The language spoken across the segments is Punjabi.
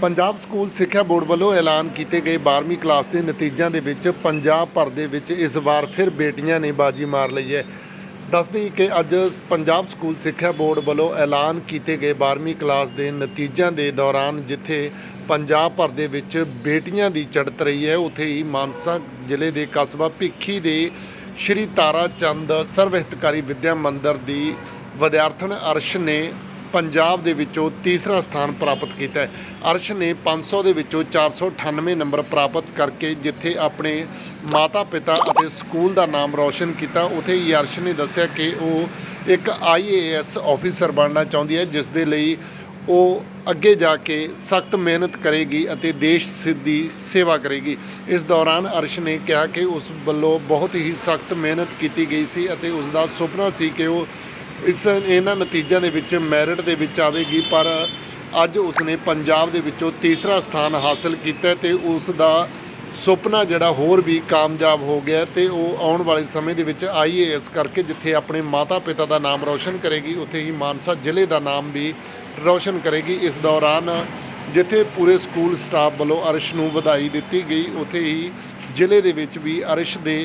ਪੰਜਾਬ ਸਕੂਲ ਸਿੱਖਿਆ ਬੋਰਡ ਵੱਲੋਂ ਐਲਾਨ ਕੀਤੇ ਗਏ 12ਵੀਂ ਕਲਾਸ ਦੇ ਨਤੀਜਿਆਂ ਦੇ ਵਿੱਚ ਪੰਜਾਬ ਭਰ ਦੇ ਵਿੱਚ ਇਸ ਵਾਰ ਫਿਰ ਬੇਟੀਆਂ ਨੇ ਬਾਜੀ ਮਾਰ ਲਈ ਹੈ। ਦੱਸਦੀ ਕਿ ਅੱਜ ਪੰਜਾਬ ਸਕੂਲ ਸਿੱਖਿਆ ਬੋਰਡ ਵੱਲੋਂ ਐਲਾਨ ਕੀਤੇ ਗਏ 12ਵੀਂ ਕਲਾਸ ਦੇ ਨਤੀਜਿਆਂ ਦੇ ਦੌਰਾਨ ਜਿੱਥੇ ਪੰਜਾਬ ਭਰ ਦੇ ਵਿੱਚ ਬੇਟੀਆਂ ਦੀ ਚੜ੍ਹਤ ਰਹੀ ਹੈ, ਉੱਥੇ ਹੀ ਮਾਨਸਾ ਜ਼ਿਲ੍ਹੇ ਦੇ ਕਸਬਾ ਭਿੱਖੀ ਦੇ ਸ਼੍ਰੀ ਤਾਰਾ ਚੰਦ ਸਰਵ ਹਿਤਕਾਰੀ ਵਿਦਿਆ ਮੰਦਿਰ ਦੀ ਵਿਦਿਆਰਥਣ ਅਰਸ਼ ਨੇ ਪੰਜਾਬ ਦੇ ਵਿੱਚੋਂ ਤੀਸਰਾ ਸਥਾਨ ਪ੍ਰਾਪਤ ਕੀਤਾ ਹੈ। ਅਰਸ਼ ਨੇ 500 ਦੇ ਵਿੱਚੋਂ 498 ਨੰਬਰ ਪ੍ਰਾਪਤ ਕਰਕੇ ਜਿੱਥੇ ਆਪਣੇ ਮਾਤਾ ਪਿਤਾ ਅਤੇ ਸਕੂਲ ਦਾ ਨਾਮ ਰੌਸ਼ਨ ਕੀਤਾ, ਉਥੇ ਹੀ ਅਰਸ਼ ਨੇ ਦੱਸਿਆ ਕਿ ਉਹ ਇੱਕ ਆਈਏਐਸ ਆਫੀਸਰ ਬਣਨਾ ਚਾਹੁੰਦੀ ਹੈ, ਜਿਸ ਦੇ ਲਈ ਉਹ ਅੱਗੇ ਜਾ ਕੇ ਸਖਤ ਮਿਹਨਤ ਕਰੇਗੀ ਅਤੇ ਦੇਸ਼ ਸ- ਦੀ ਸੇਵਾ ਕਰੇਗੀ। ਇਸ ਦੌਰਾਨ ਅਰਸ਼ ਨੇ ਕਿਹਾ ਕਿ ਉਸ ਵੱਲੋਂ ਬਹੁਤ ਹੀ ਸਖਤ ਮਿਹਨਤ ਕੀਤੀ ਗਈ ਸੀ ਅਤੇ ਉਸ ਦਾ ਸੁਪਨਾ ਸੀ ਕਿ ਉਹ ਇਸ ਇਹਨਾਂ ਨਤੀਜਿਆਂ ਦੇ ਵਿੱਚ ਮੈਰਿਟ ਦੇ ਵਿੱਚ ਆਵੇਗੀ, ਪਰ ਅੱਜ ਉਸਨੇ ਪੰਜਾਬ ਦੇ ਵਿੱਚੋਂ ਤੀਸਰਾ ਸਥਾਨ ਹਾਸਲ ਕੀਤਾ ਹੈ ਤੇ ਉਸ ਦਾ ਸੁਪਨਾ ਜਿਹੜਾ ਹੋਰ ਵੀ ਕਾਮਯਾਬ ਹੋ ਗਿਆ ਤੇ ਉਹ ਆਉਣ ਵਾਲੇ ਸਮੇਂ ਦੇ ਵਿੱਚ ਆਈਏਐਸ ਕਰਕੇ ਜਿੱਥੇ ਆਪਣੇ ਮਾਤਾ ਪਿਤਾ ਦਾ ਨਾਮ ਰੌਸ਼ਨ ਕਰੇਗੀ, ਉੱਥੇ ਹੀ ਮਾਨਸਾ ਜ਼ਿਲ੍ਹੇ ਦਾ ਨਾਮ ਵੀ ਰੌਸ਼ਨ ਕਰੇਗੀ। ਇਸ ਦੌਰਾਨ ਜਿੱਥੇ ਪੂਰੇ ਸਕੂਲ ਸਟਾਫ ਵੱਲੋਂ ਅਰਸ਼ ਨੂੰ ਵਧਾਈ ਦਿੱਤੀ ਗਈ, ਉੱਥੇ ਹੀ ਜ਼ਿਲ੍ਹੇ ਦੇ ਵਿੱਚ ਵੀ ਅਰਸ਼ ਦੇ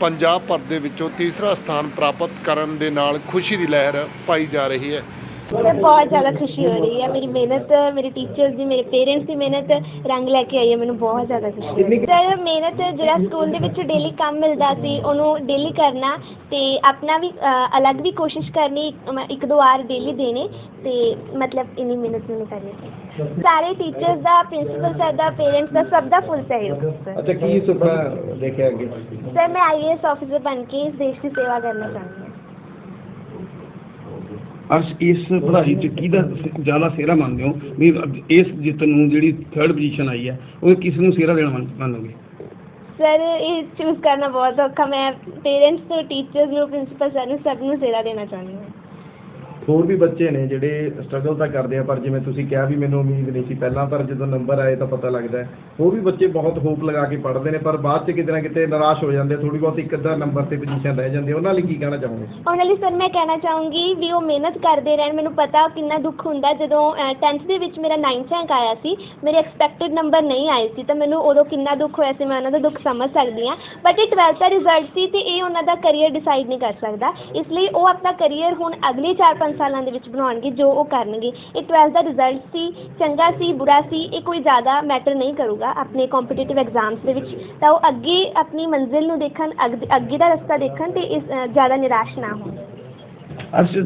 ਪੰਜਾਬ ਭਰ ਦੇ ਵਿੱਚੋਂ ਤੀਸਰਾ ਸਥਾਨ ਪ੍ਰਾਪਤ ਕਰਨ ਦੇ ਨਾਲ ਖੁਸ਼ੀ ਦੀ ਲਹਿਰ ਪਾਈ ਜਾ ਰਹੀ ਹੈ। ਮੈਨੂੰ ਬਹੁਤ ਜ਼ਿਆਦਾ ਖੁਸ਼ੀ ਹੋ ਰਹੀ ਹੈ। ਮੇਰੀ ਮਿਹਨਤ ਮੇਰੇ ਟੀਚਰਸ ਦੀ ਮੇਰੇ ਪੇਰੈਂਟਸ ਦੀ ਮਿਹਨਤ ਰੰਗ ਲੈ ਕੇ ਆਈ ਹੈ। ਮੈਨੂੰ ਬਹੁਤ ਜ਼ਿਆਦਾ ਖੁਸ਼ੀ ਹੈ ਸਰ ਮਿਹਨਤ ਜਿਹੜਾ ਸਕੂਲ ਦੇ ਵਿੱਚ ਡੇਲੀ ਕੰਮ ਮਿਲਦਾ ਸੀ ਉਹਨੂੰ ਡੇਲੀ ਕਰਨਾ ਤੇ ਆਪਣਾ ਵੀ ਅਲੱਗ ਵੀ ਕੋਸ਼ਿਸ਼ ਕਰਨੀ ਇੱਕ- ਦੋ ਵਾਰ ਡੇਲੀ ਦੇਣੇ ਤੇ ਮਤਲਬ ਇੰਨੀ ਮਿਹਨਤ ਮੈਨੂੰ ਕਰਨੀ ਸੀ। ਸਾਰੇ ਟੀਚਰਸ ਦਾ ਪ੍ਰਿੰਸੀਪਲ ਸਰ ਦਾ ਪੇਰੈਂਟਸ ਦਾ ਸਭ ਦਾ ਫੁੱਲ ਸਹਿਯੋਗ ਸਰ ਅੱਛਾ ਕੀ ਸੁਪਨਾ ਦੇਖਿਆ ਅੱਗੇ? ਸਰ ਮੈਂ ਆਈਏਐਸ ਆਫੀਸਰ ਬਣ ਕੇ ਦੇਸ਼ ਦੀ ਸੇਵਾ ਕਰਨਾ ਚਾਹੁੰਦੀ ਅਰਸ਼ ਇਸ ਪੜ੍ਹਾਈ ਚ ਕਿਹਦਾ ਜ਼ਿਆਦਾ ਸਿਹਰਾ ਮੰਨਦੇ ਹੋ? ਵੀ ਇਸ ਜਿੱਤ ਨੂੰ ਜਿਹੜੀ ਥਰਡ ਪੋਜੀਸ਼ਨ ਆਈ ਹੈ, ਉਹ ਕਿਸ ਨੂੰ ਸਿਹਰਾ ਦੇਣਾ ਮੰਨ- ਮੰਨੋਗੇ? ਸਰ ਇਹ ਚੂਜ਼ ਕਰਨਾ ਬਹੁਤ ਔਖਾ। ਮੈਂ ਪੇਰੈਂਟਸ ਨੂੰ ਟੀਚਰਸ ਨੂੰ ਪ੍ਰਿੰਸੀਪਲ ਸਰ ਨੂੰ ਸਭ ਨੂੰ ਸੇਵਾ ਦੇਣਾ ਚਾਹੁੰਦੀ ਹਾਂ। ਹੋਰ ਵੀ ਬੱਚੇ ਨੇ ਜਿਹੜੇ ਸਟਰਗਲ ਤਾਂ ਕਰਦੇ ਆ, ਪਰ ਜਿਵੇਂ ਤੁਸੀਂ ਕਿਹਾ ਵੀ ਮੈਨੂੰ ਉਮੀਦ ਨਹੀਂ ਸੀ ਪਹਿਲਾਂ, ਪਰ ਜਦੋਂ ਨੰਬਰ ਆਏ ਤਾਂ ਪਤਾ ਲੱਗਦਾ ਹੋਰ ਵੀ ਬੱਚੇ ਬਹੁਤ ਹੋਪ ਲਗਾ ਕੇ ਪੜ੍ਹਦੇ ਨੇ, ਪਰ ਬਾਅਦ ਚ ਕਿਤੇ ਨਾ ਕਿਤੇ ਨਿਰਾਸ਼ ਹੋ ਜਾਂਦੇ ਥੋੜੀ ਬਹੁਤ ਇੱਕ ਅੱਧਾ ਨੰਬਰ ਤੇ ਪੋਜੀਸ਼ਨ ਰਹਿ ਜਾਂਦੀ ਉਹਨਾਂ ਲਈ ਕੀ ਕਹਿਣਾ ਚਾਹੋਗੇ? ਉਹਨਾਂ ਲਈ ਸਰ ਮੈਂ ਕਹਿਣਾ ਚਾਹੂੰਗੀ ਵੀ ਉਹ ਮਿਹਨਤ ਕਰਦੇ ਰਹਿਣ। ਮੈਨੂੰ ਪਤਾ ਕਿੰਨਾ ਦੁੱਖ ਹੁੰਦਾ ਜਦੋਂ 10th ਦੇ ਵਿੱਚ ਮੇਰਾ 9th ਰੈਂਕ ਆਇਆ ਸੀ, ਮੇਰੇ ਐਕਸਪੈਕਟਡ ਨੰਬਰ ਨਹੀਂ ਆਏ ਸੀ, ਤਾਂ ਮੈਨੂੰ ਉਦੋਂ ਕਿੰਨਾ ਦੁੱਖ ਹੋਇਆ ਸੀ, ਮੈਂ ਉਹਨਾਂ ਦਾ ਦੁੱਖ ਸਮਝ ਸਕਦੀ ਹਾਂ। ਬਟ ਇਹ 12th ਦਾ ਰਿਜ਼ਲਟ ਸੀ ਤੇ ਇਹ ਉਹਨਾਂ ਦਾ ਕੈਰੀਅਰ ਡਿਸਾਈਡ ਨਹੀਂ ਕਰ ਸਕਦਾ। ਇਸ ਲਈ ਉਹ ਆਪਣਾ ਕੈਰੀਅਰ ਹੁਣ ਅਗਲੇ 4-5 ਸਾਲਾਂ ਦੇ ਵਿੱਚ ਬਣਾਉਣਗੇ, ਜੋ ਉਹ ਕਰਨਗੇ। ਇਹ 12th ਦਾ ਰਿਜ਼ਲਟ ਸੀ, ਚੰਗਾ ਸੀ, ਬੁਰਾ ਸੀ, ਇਹ ਕੋਈ ਜ਼ਿਆਦਾ ਮੈਟਰ ਨਹੀਂ ਕਰੂਗਾ ਆਪਣੇ ਕੰਪੀਟੀਟਿਵ ਐਗਜ਼ਾਮਸ ਦੇ ਵਿੱਚ। ਤਾਂ ਉਹ ਅੱਗੇ ਆਪਣੀ ਮੰਜ਼ਿਲ ਨੂੰ ਦੇਖਣ, ਅੱਗ- ਅੱਗੇ ਦਾ ਰਸਤਾ ਦੇਖਣ ਤੇ ਇਸ ਜ਼ਿਆਦਾ ਨਿਰਾਸ਼ ਨਾ ਹੋਣ। ਅਰਸ਼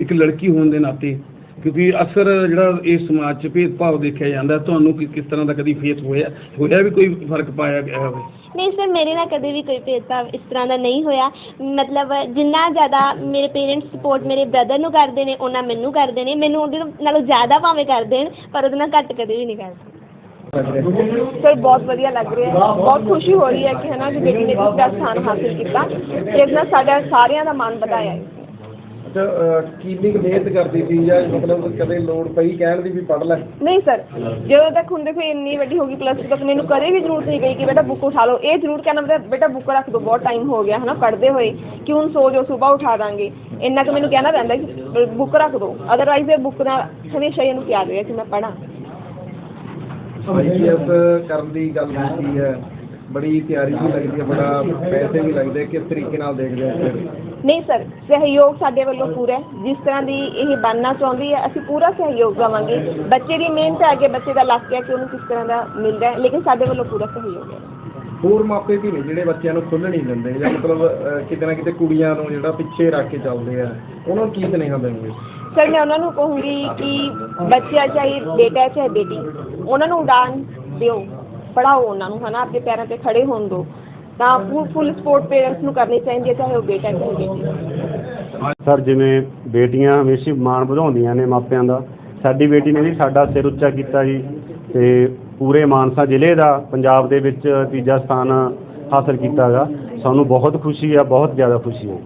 ਇੱਕ ਲੜਕੀ ਹੋਣ ਦੇ ਨਾਤੇ ਕਿਉਂਕਿ ਅਕਸਰ ਜਿਹੜਾ ਇਸ ਸਮਾਜ 'ਚ ਭੇਦਭਾਵ ਦੇਖਿਆ ਜਾਂਦਾ ਤੁਹਾਨੂੰ ਕਿ- ਕਿਸ ਤਰ੍ਹਾਂ ਦਾ ਕਦੀ ਫੇਸ ਹੋਇਆ ਹੋਇਆ ਵੀ ਕੋਈ ਫ਼ਰਕ ਪਾਇਆ ਗਿਆ ਹੋਵੇ? ਨਹੀਂ ਸਰ ਮੇਰੇ ਨਾਲ ਕਦੇ ਵੀ ਕੋਈ ਭੇਦਭਾਵ ਇਸ ਤਰ੍ਹਾਂ ਦਾ ਨਹੀਂ ਹੋਇਆ। ਮਤਲਬ ਜਿੰਨਾ ਜ਼ਿਆਦਾ ਮੇਰੇ ਪੇਰੈਂਟਸ ਸਪੋਰਟ ਮੇਰੇ ਬ੍ਰਦਰ ਨੂੰ ਕਰਦੇ ਨੇ ਉਹਨਾਂ ਮੈਨੂੰ ਕਰਦੇ ਨੇ। ਮੈਨੂੰ ਉਹਦੇ ਨਾਲੋਂ ਜ਼ਿਆਦਾ ਭਾਵੇਂ ਕਰ ਦੇਣ ਪਰ ਉਹਦੇ ਨਾਲ ਘੱਟ ਕਦੇ ਵੀ ਨਹੀਂ ਕਰਦੇ। ਸਰ ਬਹੁਤ ਵਧੀਆ ਲੱਗ ਰਿਹਾ। ਹੈ ਬਹੁਤ ਖੁਸ਼ੀ ਹੋ ਰਹੀ ਹੈ ਕਿ ਹਨਾ ਕਿ ਬੇਟੀ ਨੇ ਦੂਸਰਾ ਸਥਾਨ ਹਾਸਿਲ ਕੀਤਾ ਤੇ ਇਸ ਨਾਲ ਸਾਡਾ ਸਾਰਿਆਂ ਦਾ ਮਾਣ ਵਧਾਇਆ ਹੈ। ਕਿੰਨੀ ਕੁ ਮਿਹਨਤ ਕਰਦੀ ਸੀ ਜਾਂ ਮਤਲਬ ਕਦੇ ਲੋੜ ਪਈ ਕਹਿਣ ਦੀ ਵੀ ਪੜ੍ਹ ਲੈ। ਨਹੀਂ ਸਰ ਜਦੋਂ ਤੱਕ ਹੁੰਦੇ ਕੋਈ ਇੰਨੀ ਵੱਡੀ ਹੋ ਗਈ ਪਲੱਸ ਤੱਕ ਮੈਨੂੰ ਕਦੇ ਵੀ ਜ਼ਰੂਰਤ ਨਹੀਂ ਪਈ ਕਿ ਬੇਟਾ ਬੁੱਕ ਉਠਾ ਲਓ। ਇਹ ਜ਼ਰੂਰ ਕਹਿਣਾ ਬੇਟਾ ਬੇਟਾ ਬੁੱਕ ਰੱਖ ਦਿਓ ਬਹੁਤ ਟਾਈਮ ਹੋ ਗਿਆ ਹਨਾ ਪੜ੍ਹਦੇ ਹੋਏ। ਕਿ ਹੁਣ ਸੋ ਜਾਓ ਸਵੇਰ ਉਠਾ ਦਾਂਗੇ। ਇੰਨਾ ਕੁ ਮੈਨੂੰ ਕਹਿਣਾ ਪੈਂਦਾ ਕਿ ਬੁੱਕ ਰੱਖ ਦਿਓ ਅਦਰਵਾਈਜ਼ ਇਹ ਬੁੱਕ ਨਾਲ ਹਮੇਸ਼ਾ ਹੀ ਇਹਨੂੰ ਪਿਆਰ ਰਿਹਾ ਕਿ ਮੈਂ ਪੜ੍ਹਾਂ। ਆਈਪੀਐਸ ਕਰਨ ਦੀ ਗੱਲ ਕੀਤੀ ਹੈ। ਬੜੀ ਤਿਆਰੀ ਵੀ ਲੱਗਦੀ ਹੈ ਬੜਾ ਪੈਸੇ ਵੀ ਲੱਗਦੇ ਕਿਸ ਤਰੀਕੇ ਨਾਲ ਦੇਖਦੇ ਹੋ ਫਿਰ। ਨਹੀਂ ਸਰ ਸਹਿਯੋਗ ਸਾਡੇ ਵੱਲੋਂ ਪੂਰਾ ਹੈ। ਜਿਸ ਤਰ੍ਹਾਂ ਦੀ ਇਹ ਬਣਨਾ ਚਾਹੁੰਦੀ ਹੈ ਅਸੀਂ ਪੂਰਾ ਸਹਿਯੋਗ ਦੇਵਾਂਗੇ। ਬੱਚੇ ਦੀ ਮਿਹਨਤ ਹੈ ਅੱਗੇ ਬੱਚੇ ਦਾ ਲੱਕ ਹੈ ਕਿ ਉਹਨੂੰ ਕਿਸ ਤਰ੍ਹਾਂ ਦਾ ਮਿਲਦਾ ਹੈ ਲੇਕਿਨ ਸਾਡੇ ਵੱਲੋਂ ਪੂਰਾ ਸਹਿਯੋਗ ਹੈ। ਹੋਰ ਮਾਪੇ ਵੀ ਨੇ ਜਿਹੜੇ ਬੱਚਿਆਂ ਨੂੰ ਖੁੱਲ੍ਹ ਨਹੀਂ ਦਿੰਦੇ ਜਾਂ ਮਤਲਬ ਅਹ, ਕਿਤੇ ਨਾ ਕਿਤੇ ਕੁੜੀਆਂ ਨੂੰ ਜਿਹੜਾ ਪਿੱਛੇ ਰੱਖ ਕੇ ਚੱਲਦੇ ਆ ਉਹਨਾਂ ਨੂੰ ਕੀ ਸੁਨੇਹਾ ਦੇਣਗੇ ਸਰ ਮੈਂ ਉਹਨਾਂ ਨੂੰ ਕਹੂੰਗੀ ਕਿ ਬੱਚਾ ਚਾਹੇ ਬੇਟਾ ਹੈ ਚਾਹੇ ਬੇਟੀ ਉਹਨਾਂ ਨੂੰ ਉਡਾਨ ਦਿਓ ਪੜਾਓ ਉਹਨਾਂ ਨੂੰ ਹਨਾ? ਆਪਣੇ ਪੈਰਾਂ ਤੇ ਖੜੇ ਹੋਣ ਦਿਓ। ਤਾਂ ਫੁੱਲ ਸਪੋਰਟ ਪੇਰੈਂਟਸ ਨੂੰ ਕਰਨੀ ਚਾਹੀਦੀ ਹੈ ਚਾਹੇ ਉਹ ਬੇਟਾ ਹੈ, ਚਾਹੇ ਬੇਟੀ। ਸਰ ਜਿਵੇਂ ਬੇਟੀਆਂ ਹਮੇਸ਼ਾ ਮਾਣ ਵਧਾਉਂਦੀਆਂ ਨੇ ਮਾਪਿਆਂ ਦਾ ਸਾਡੀ ਬੇਟੀ ਨੇ ਵੀ ਸਾਡਾ ਸਿਰ ਉੱਚਾ ਕੀਤਾ ਜੀ ਤੇ ਪੂਰੇ ਮਾਨਸਾ ਜ਼ਿਲ੍ਹੇ ਦਾ ਪੰਜਾਬ ਦੇ ਵਿੱਚ ਤੀਜਾ ਸਥਾਨ ਹਾਸਲ ਕੀਤਾਗਾ ਸਾਨੂੰ ਬਹੁਤ ਖੁਸ਼ੀ ਆ ਬਹੁਤ ਜ਼ਿਆਦਾ ਖੁਸ਼ੀ ਹੈ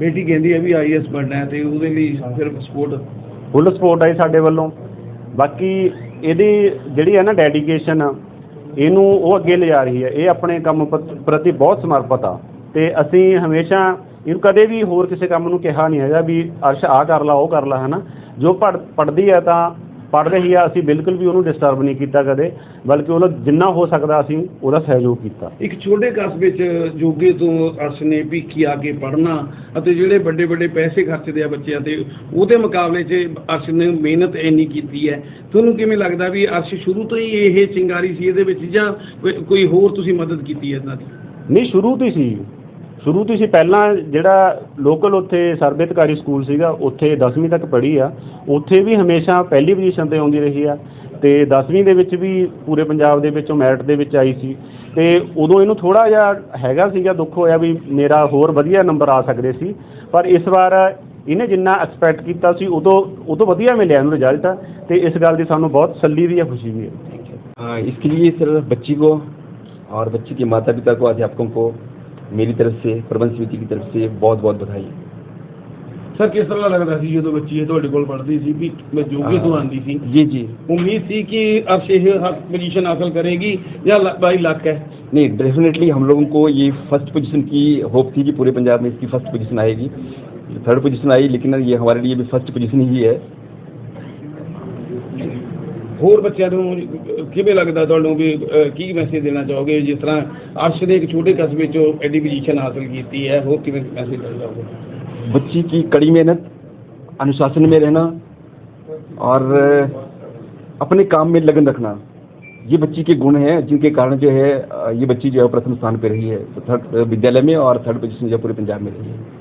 ਬੇਟੀ ਕਹਿੰਦੀ ਹੈ ਵੀ ਆਈਐਸ ਬਣਨਾ ਹੈ ਤੇ ਉਹਦੇ ਲਈ ਫਿਰ ਸਪੋਰਟ ਫੁੱਲ ਸਪੋਰਟ ਜੀ ਸਾਡੇ ਵੱਲੋਂ। ਬਾਕੀ ਇਹਦੀ ਜਿਹੜੀ ਹੈ ਨਾ ਡੈਡੀਕੇਸ਼ਨ ਇਹਨੂੰ ਉਹ ਅੱਗੇ ਲਿਜਾ ਰਹੀ ਹੈ। ਇਹ ਆਪਣੇ ਕੰਮ ਪ੍ਰਤ- ਪ੍ਰਤੀ ਬਹੁਤ ਸਮਰਪਿਤ ਆ। ਤੇ ਅਸੀਂ ਹਮੇਸ਼ਾ ਇਹਨੂੰ ਕਦੇ ਵੀ ਹੋਰ ਕਿਸੇ ਕੰਮ ਨੂੰ ਕਿਹਾ ਨਹੀਂ ਹੈਗਾ ਵੀ ਅਰਸ਼ ਆ ਕਰ ਲਾ, ਉਹ ਕਰ ਲਾ, ਹਨਾ। ਜੋ ਪੜ੍ਹ, ਪੜ੍ਹਦੀ ਹੈ ਤਾਂ ਪੜ੍ਹ ਰਹੀ ਆ ਅਸੀਂ ਬਿਲਕੁਲ ਵੀ ਉਹਨੂੰ ਡਿਸਟਰਬ ਨਹੀਂ ਕੀਤਾ ਕਦੇ ਬਲਕਿ ਉਹਨੂੰ ਜਿੰਨਾ ਹੋ ਸਕਦਾ ਅਸੀਂ ਉਹਦਾ ਸਹਿਯੋਗ ਕੀਤਾ। ਇੱਕ ਛੋਟੇ ਕਸਬੇ 'ਚ ਜੋਗੇ ਤੋਂ ਅਰਸ਼ ਨੇ ਭੀਖੀ ਆ ਕੇ ਪੜ੍ਹਨਾ ਅਤੇ ਜਿਹੜੇ ਵੱਡੇ ਵੱਡੇ ਪੈਸੇ ਖਰਚਦੇ ਆ ਬੱਚਿਆਂ ਤੇ ਉਹਦੇ ਮੁਕਾਬਲੇ 'ਚ ਅਰਸ਼ ਨੇ ਮਿਹਨਤ ਇੰਨੀ ਕੀਤੀ ਹੈ। ਤੁਹਾਨੂੰ ਕਿਵੇਂ ਲੱਗਦਾ ਵੀ ਅਰਸ਼ ਸ਼ੁਰੂ ਤੋਂ ਹੀ ਇਹ ਚਿੰਗਾਰੀ ਸੀ ਇਹਦੇ ਵਿੱਚ ਜਾਂ ਕੋਈ- ਕੋਈ ਹੋਰ ਤੁਸੀਂ ਮਦਦ ਕੀਤੀ ਹੈ ਇਹਨਾਂ ਦੀ? ਨਹੀਂ ਸ਼ੁਰੂ ਤੋਂ ਹੀ ਸੀ। ਸ਼ੁਰੂ ਤੋਂ ਹੀ ਸੀ ਪਹਿਲਾਂ ਜਿਹੜਾ ਲੋਕਲ ਉੱਥੇ ਸਰਬਿਤਕਾਰੀ ਸਕੂਲ ਸੀਗਾ ਉੱਥੇ 10ਵੀਂ ਤੱਕ ਪੜ੍ਹੀ ਆ ਉੱਥੇ ਵੀ ਹਮੇਸ਼ਾ ਪਹਿਲੀ ਪੋਜੀਸ਼ਨ ਤੇ ਆਉਂਦੀ ਰਹੀ ਆ ਤੇ 10ਵੀਂ ਦੇ ਵਿੱਚ ਵੀ ਪੂਰੇ ਪੰਜਾਬ ਦੇ ਵਿੱਚੋਂ ਮੈਰਿਟ ਦੇ ਵਿੱਚ ਆਈ ਸੀ ਤੇ ਉਦੋਂ ਇਹਨੂੰ ਥੋੜਾ ਜਿਹਾ ਹੈਗਾ ਸੀਗਾ ਦੁੱਖ ਹੋਇਆ ਵੀ ਮੇਰਾ ਹੋਰ ਵਧੀਆ ਨੰਬਰ ਆ ਸਕਦੇ ਸੀ ਪਰ ਇਸ ਵਾਰ ਇਹਨੇ ਜਿੰਨਾ ਐਕਸਪੈਕਟ ਕੀਤਾ ਸੀ ਉਦੋਂ ਉਦੋਂ ਵਧੀਆ ਮਿਲਿਆ ਇਹਨੂੰ ਰਿਜ਼ਲਟ ਤੇ ਇਸ ਗੱਲ ਦੀ ਸਾਨੂੰ ਬਹੁਤ ਤਸੱਲੀ ਵੀ ਹੈ ਖੁਸ਼ੀ ਵੀ ਹੈ हाँ, इसके लिए सर बच्ची को और बच्ची के माता पिता को अध्यापकों को मेरी तरफ से प्रबंध समिति की तरफ से बहुत बहुत बधाई ਸਰ ਕਿਸ ਤਰ੍ਹਾਂ ਲੱਗਦਾ ਸੀ ਜਦੋਂ ਬੱਚੀ ਇਹ ਤੁਹਾਡੇ ਕੋਲ ਪੜ੍ਹਦੀ ਸੀ ਵੀ ਮੈਂ ਜੋਗੇ ਤੋਂ ਆਂਦੀ ਸੀ जी जी ਉਮੀਦ ਸੀ ਕਿ ਅਰਸ਼ ਇਹ ਪੋਜੀਸ਼ਨ ਹਾਸਲ ਕਰੇਗੀ ਜਾਂ ਲ- ਬਾਈ ਲੱਕ ਹੈ नहीं डेफिनेटली हम लोगों को ये फर्स्ट पोजीशन की होप थी कि पूरे पंजाब में इसकी फर्स्ट पोजीशन आएगी थर्ड पोजीशन आई लेकिन ये हमारे लिए भी फर्स्ट पोजीशन ही है ਹੋਰ ਬੱਚਿਆਂ ਨੂੰ ਅਹ, ਕਿਵੇਂ ਲੱਗਦਾ ਤੁਹਾਨੂੰ ਵੀ ਅਹ, ਕੀ ਮੈਸੇਜ ਦੇਣਾ ਚਾਹੋਗੇ ਜਿਸ ਤਰ੍ਹਾਂ ਅਰਸ਼ ਨੇ ਇੱਕ ਛੋਟੇ ਕਸਬੇ 'ਚੋਂ ਐਡੀ ਪੋਜੀਸ਼ਨ ਹਾਸਲ ਕੀਤੀ ਹੈ ਹੋਰ ਕਿਵੇਂ ਮੈਸੇਜ ਦੇਣਾ ਚਾਹੋਗੇ बच्ची की कड़ी मेहनत अनुशासन में रहना और अपने काम में लगन रखना ये बच्ची के गुण हैं जिनके कारण जो है ये बच्ची जो है प्रथम स्थान पे रही है थर्ड विद्यालय में और थर्ड पोजीशन जो है पूरे पंजाब में रही है